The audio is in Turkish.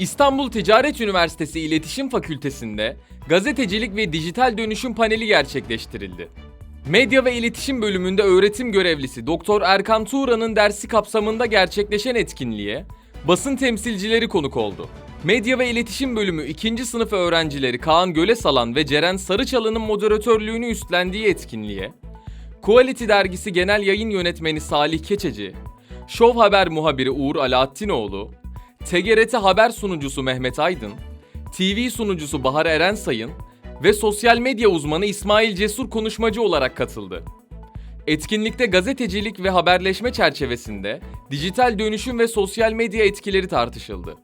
İstanbul Ticaret Üniversitesi İletişim Fakültesi'nde gazetecilik ve dijital dönüşüm paneli gerçekleştirildi. Medya ve İletişim bölümünde öğretim görevlisi Doktor Erkan Tuğra'nın dersi kapsamında gerçekleşen etkinliğe basın temsilcileri konuk oldu. Medya ve İletişim bölümü 2. sınıf öğrencileri Kaan Gölesalan ve Ceren Sarıçalı'nın moderatörlüğünü üstlendiği etkinliğe Quality dergisi genel yayın yönetmeni Salih Keçeci, Şov Haber muhabiri Uğur Alaaddinoğlu, TGRT haber sunucusu Mehmet Aydın, TV sunucusu Bahar Erensayın ve sosyal medya uzmanı İsmail Cesur konuşmacı olarak katıldı. Etkinlikte gazetecilik ve haberleşme çerçevesinde dijital dönüşüm ve sosyal medya etkileri tartışıldı.